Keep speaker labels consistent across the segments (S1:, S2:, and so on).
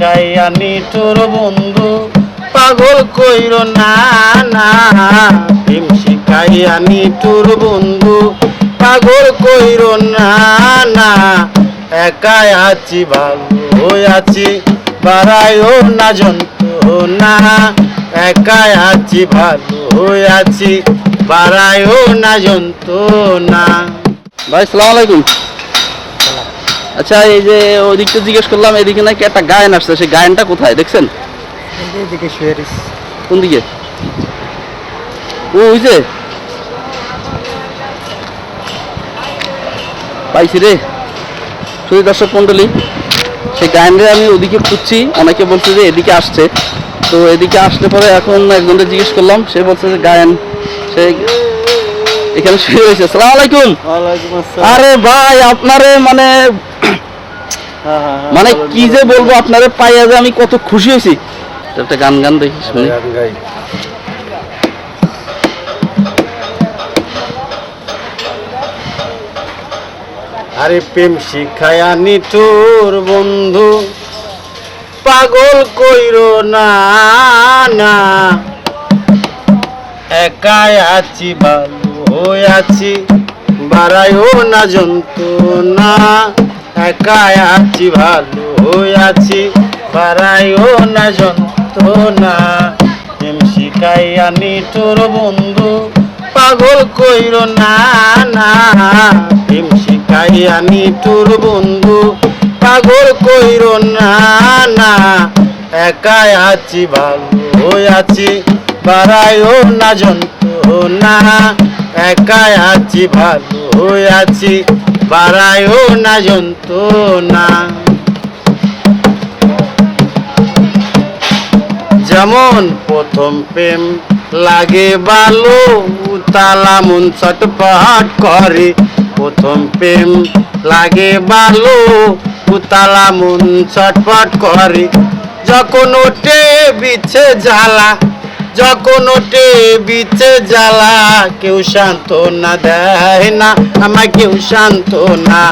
S1: শিখাইয়া নিঠুর বন্ধু, পাগল কইর না না। প্রেম শিখাইয়া নিঠুর বন্ধু, পাগল কইর না না। একাই আছি, ভালো আছি, বাড়াইও না যন্ত্রণা। একাই আছি, ভালো আছি, বাড়াইও না যন্ত্রণা।
S2: ভাই, সালাম আলাইকুম। আচ্ছা এই যে ওদিকটা জিজ্ঞেস করলাম এদিকে নাকি একটা গায়ন আসছে সেই গায়নটা কোথায়? দেখছেন?
S1: এদিকে শুয়ে
S2: কোন দিকে? ও হইছে পাইছি রে। শুধু দর্শক মন্ডলী সেই গায়নরে আমি ওদিকে খুঁজছি অনেকে বলছে যে এদিকে আসছে। তো এদিকে আসলে পরে এখন একজনকে জিজ্ঞেস করলাম সে বলছে যে গায়ন সে এখানে শুয়ে রয়েছে। সালাম আলাইকুম। আরে ভাই আপনারে মানে মানে কি যে বলব আপনারে পাইয়া যে আমি কত খুশি হয়েছি। একটা গান গান দেখি শুনি।
S1: আরে প্রেম শিখায়া নিঠুর বন্ধু পাগল কইর না না। একাই আছি ভালো আছি বাড়াইও না যন্ত্রণা। একাই আছি ভালো আছি বাড়াইও না যন্ত্রণা। প্রেম শিখাইয়া নিঠুর বন্ধু, পাগল কইর না না। প্রেম শিখাইয়া নিঠুর বন্ধু, পাগল কইর না না। একাই আছি ভালো আছি বাড়াইও না যন্ত্রণা। একাই আছি, ভালো আছি বাড়াইও না যন্ত্রণা। যেমন প্রথম প্রেম লাগে ভালো তালা মন চটপট করে। প্রথম প্রেম লাগে ভালো উতালা মন চটপট করে। যখন ওঠে বিছে জ্বালা যখন ওঠে বিছে জ্বালা, কেউ শান্ত না, দেয় না, আমায় কেউ শান্ত না,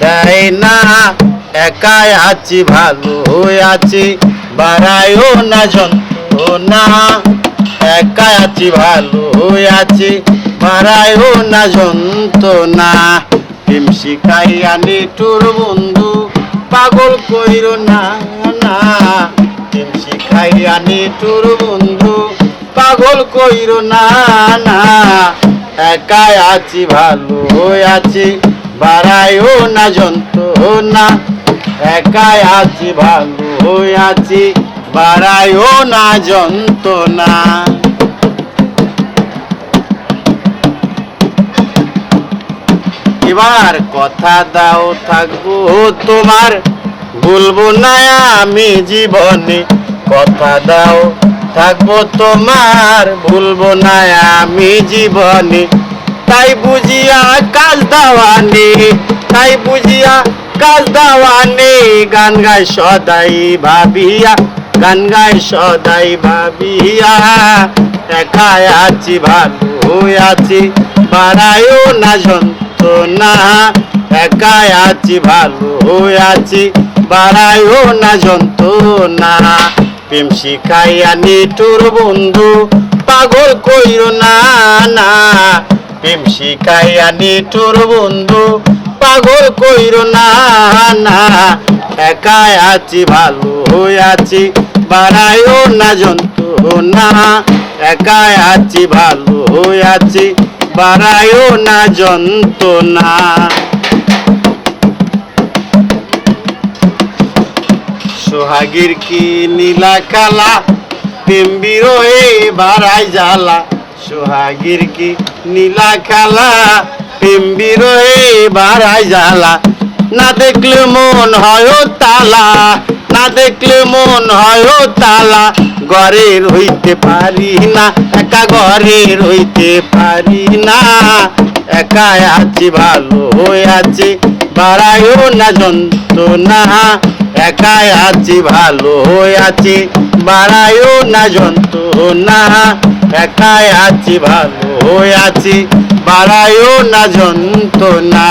S1: দেয় না। একাই আছি, ভালো আছি বাড়াইও না যন্ত্রণা একাই আছি, ভালো আছি বাড়াইও না যন্ত্রণা প্রেম শিখাইয়া নিঠুর বন্ধু, পাগল কইর না না। প্রেম শিখাইয়া নিঠুর বন্ধু পাগল কইর না না। একাই আছি, ভালো আছি, বাড়াইও না যন্ত্রণা একাই আছি, ভালো আছি, বাড়াইও না যন্ত্রণা এবার কথা দাও, থাকব তোমার, ভুলবো না আমি জীবনে। কথা দাও। থাকব তোমার, ভুলবো না আমি জীবনে। তাই বুঝিয়া কাজ দাওয়ানি, তাই বুঝিয়া কাজ দাওয়ানি গান গাই সদাই ভাবিয়া, গান গাই সদাই ভাবিয়া। একাই আছি, ভালো আছি বাড়াইও না যন্ত্রণা। একাই আছি, ভালো আছি বাড়াইও না যন্ত্রণা। প্রেম শিখাইয়া নিঠুর বন্ধু, পাগল কইর না না। প্রেম শিখাইয়া নিঠুর বন্ধু, পাগল কইর না না। একাই আছি, ভালো আছি, বাড়াইও না জন্তু না একাই আছি, ভালো আছি, বাড়াইও না যন্ত্রণা। সোহাগীর কি নীলা কালা? প্রেম বিরহে বাড়াই জ্বালা। সোহাগীর কি নীলা কালা? প্রেম বিরহে বাড়াই জ্বালা। না দেখলে মন হয় তালা, না দেখলে মন হয় তালা। ঘরে রইতে পারি না, একা ঘরে রইতে পারি না। একা আছি, ভালো আছি বাড়াইও না যন্ত্রণা। একাই আছি, ভালো আছি বাড়াইও না যন্ত্রণা। একাই আছি, ভালো আছি বাড়াইও না যন্ত্রণা।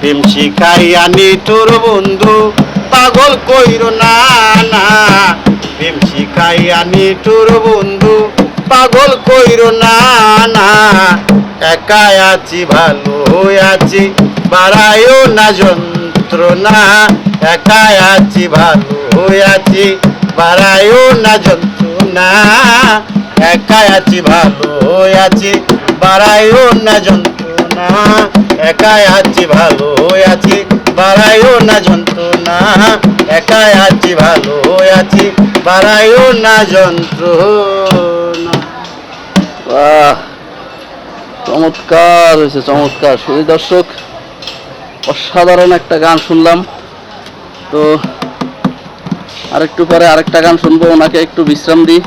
S1: প্রেম শিখাইয়া তোর বন্ধু, পাগল কইর না না। বানাইয়া নিটুর বন্ধু, পাগল কইরো না না। একাই আছি, ভালো আছি বাড়াইও না যন্ত্রণা। একা আছি, ভালো আছি বাড়াইও না যন্ত্রণা। একা আছি, ভালো আছি বাড়াইও না যন্ত্রণা। একা আছি, ভালো আছি বাড়াইও না যন্ত্রণা। একা আছি, ভালো আছি বাড়াইও না যন্ত্রণা।
S2: বাহ, চমৎকার হয়েছে, চমৎকার। শুধু অসাধারণ একটা গান শুনলাম। তো আরেকটু পরে আরেকটা গান শুনব ওনাকে একটু বিশ্রাম দিই।